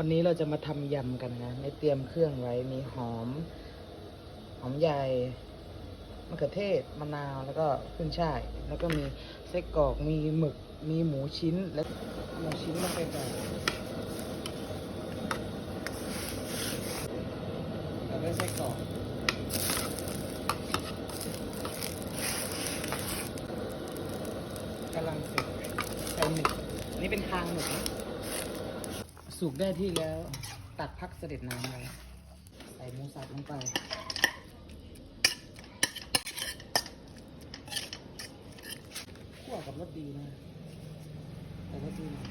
วันนี้เราจะมาทำยำกันนะในเตรียมเครื่องไว้มีหอม หอมใหญ่มะเขือเทศมะนาวแล้วก็ขึ้นช่าย แล้วก็มีไส้กรอกมีหมึกมีหมูชิ้นและหมูชิ้นลงไปก่อนแล้วก็ไส้กรอกกำลังสุกใส่หมึกนนี้เป็นคางหมึกนะ สุกได้ที่แล้ว ตักพักเสด็จน้ำไว้ใส่หมูสับลงไป คั่วกับรสดีนะแต่รสดีนะ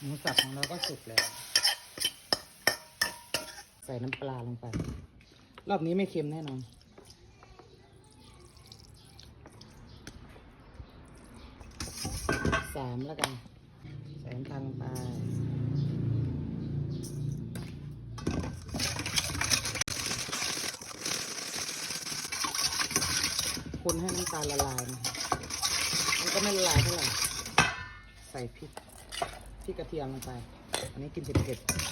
หมูสับของเราก็สุกแล้ว ใส่น้ำปลาลงไป รอบนี้ไม่เค็มแน่นอน สามแล้วกัน ใส่น้ำตาลลงไปคนให้น้ำตาลละลายนะคะมันก็ไม่ละลายเท่าไหร่ ใส่พริก พริกกระเทียมลงไป อันนี้กินเผ็ดๆ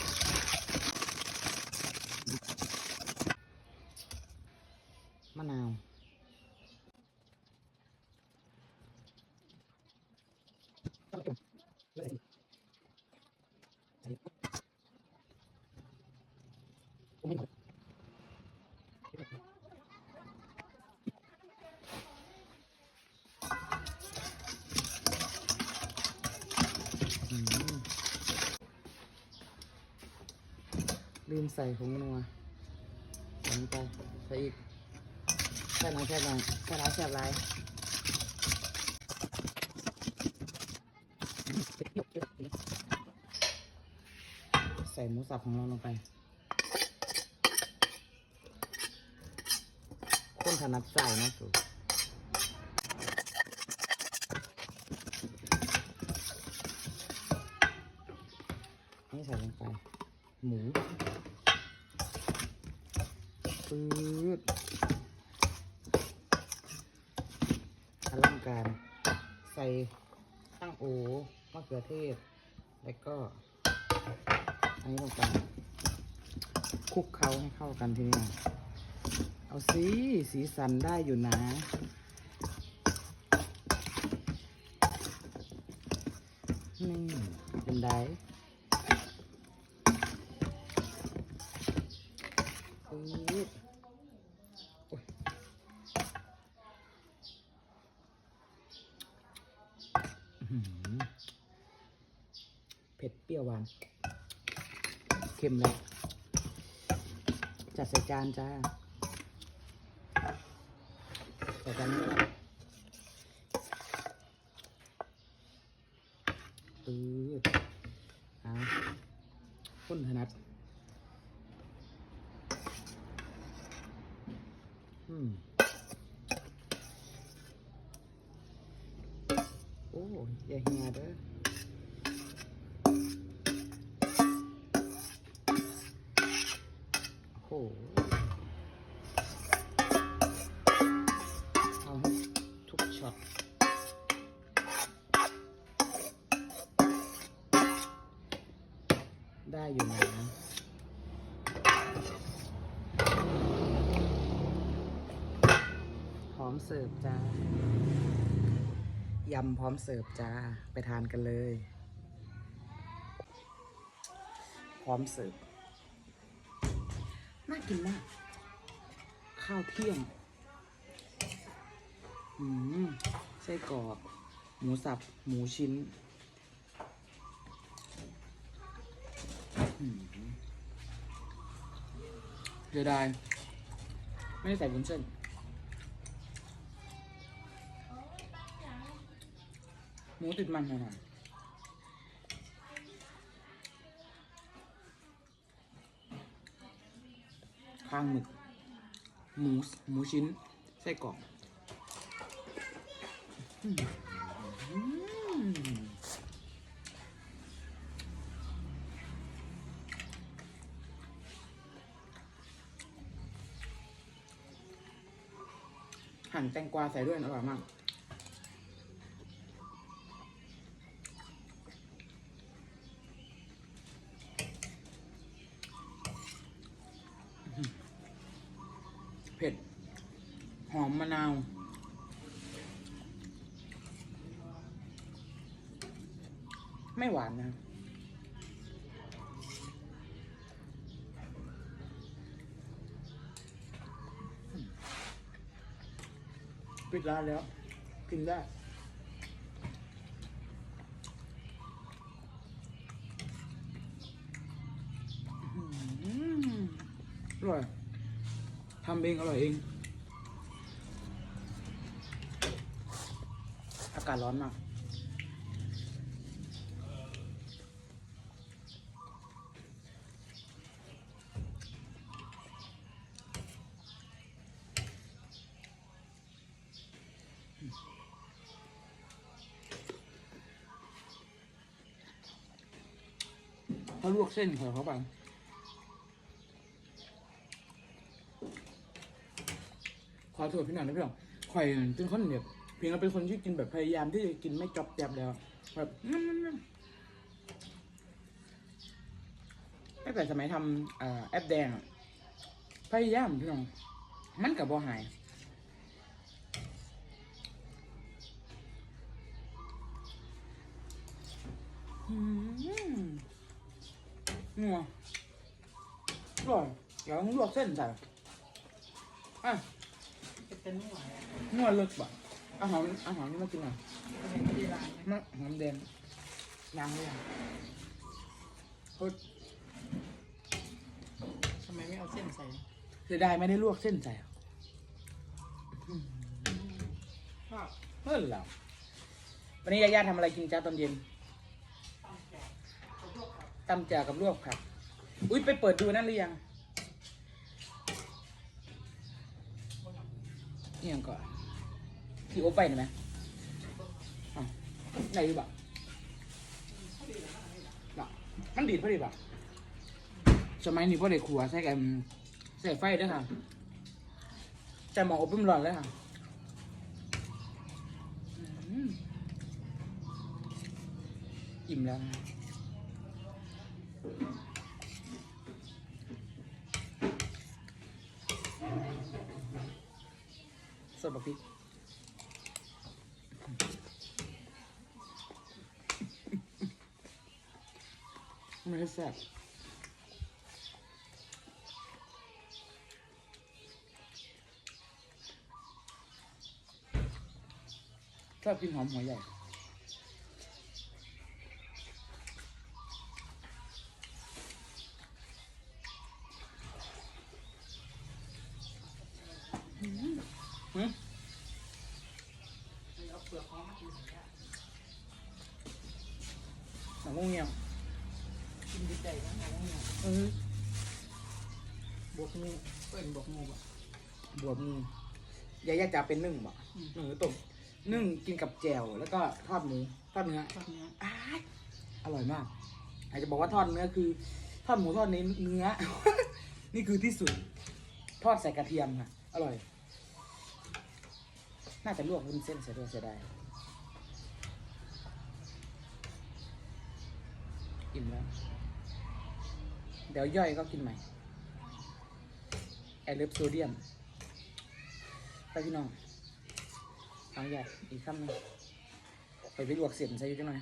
มะนาวลืมใส่ผงนัวใส่ลงไปใส่อีก ใส่หน่อยใส่หน่อยใส่หลายใส่หลายใส่หมูสับของเราลงไป คนถนัดใส่นะสูนี่ใส่ลงไป หมูปื๊ด อลังการ ใส่ตั้งโอมะเขือเทศ แล้วก็ อันนี้ลงไปคลุกเคล้าให้เข้ากันทีนี้เอาสีสีสันได้อยู่นะนี่เป็นไดปึ๊บโอ้ยอื้อหือเผ็ดเป รี้ยวหวาน เค็มเลย จัดใส่จานจ้าแต่ตอนนี้ปืดเอาคนถนัด อืมโอ้ยอย่าเหียเด้อ ได้อยู่นะพร้อมเสิร์ฟจ้ายำพร้อมเสิร์ฟจ้า ไปทานกันเลย พร้อมเสิร์ฟ น่ากินมาก ข้าวเที่ยง อืมไส้กรอก หมูสับ หมูชิ้นอืม เสียดายไม่ได้ใส่บุญเส้นหมูติดมันหน่อยข้างหมึก หมูหมูชิ้น ไส้กรอก หั่นแตงกวาใส่ด้วยอร่อยมากเผ็ด หอมมะนาวไม่หวานนะ ปิดร้านแล้ว กินได้ อื้อหืออร่อยทำเองอร่อยเอง อากาศร้อนมาก เขาลวกเส้นเขาเข้าไปขอโทษพี่หน่อยนะพี่หน่อยข่อยเป็นคนแบบเพียงเราเป็นคนที่กินแบบพยายามที่จะกินไม่จอบแจบแล้วแบบตั้งแต่สมัยทำแอปแดงพยายามพี่น้องมันกับบ่หายอืม นัวอร่อยเดี๋ยวต้องลวกเส้นใส่อะเป็นไม่ไหวอะนัวเลิศบ่ะอาหารอาหารนี่มากินหน่อยเป็นไม่ได้ล้างนะมะหอมแดงยังเลยอะโคตรทำไมไม่เอาเส้นใส่เสียดายไม่ได้ลวกเส้นใส่อะก็เฮ้ยเหรอวันนี้ยาย่าทำอะไรกินจ้าตอนเย็น ตำจ่ากับลวกผัก อุ้ยไปเปิดดูนั่นหรือยังนี่ยังก่อนที่โอไปเห็นไหมอะไหนดีบ่ะบ่มันดีดพอดีบ่ะสมัยนี้พ่อเด็กขัวใส่กันใส่ไฟด้วยค่ะแต่หมออบรมร้อนเลยค่ะอิ่มแล้ว สดบะพริกไม่ได้แซ่บชอบกินหอมหัวใหญ่ อืม เอาเปลือก หอมมากินใส่ได้หนังงเงียวกินดีใจนะน้องเนี่ยเออบวกงูเปิ่นบวกงูอะบวบงูยายาจะเป็นนึ่งบ่อืมหนึ่งหรือต้มนึ่งกินกับแจ่วแล้วก็ทอดหมูทอดเนื้อทอดเนื้ออ้ายอร่อยมาก อาจจะบอกว่าทอดเนื้อคือ ทอดหมูทอดเนื้อเนื้อนี่คือที่สุด ทอดใส่กระเทียมค่ะอร่อย น่าจะลวกวุ้นเส้นเสียด้วยเสียดายอิ่มแล้ว เดี๋ยวย่อยก็กินใหม่แอลเลฟโซเดียม ไปพี่น้องเอาใหญ่อีกคำหนึงไปไปลวกเสียนใส่อยู่จังหน่อย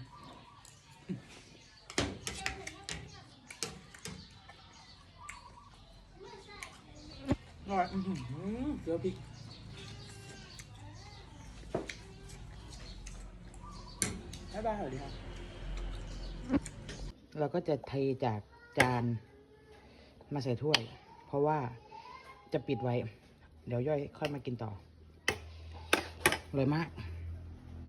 อร่อยอื้อหือเกลือพริก บ๊ายบายสวัสดีครับเราก็จะเทจากจานมาใส่ถ้วย เพราะว่าจะปิดไว้ เดี๋ยวย่อยค่อยมากินต่ออร่อยมาก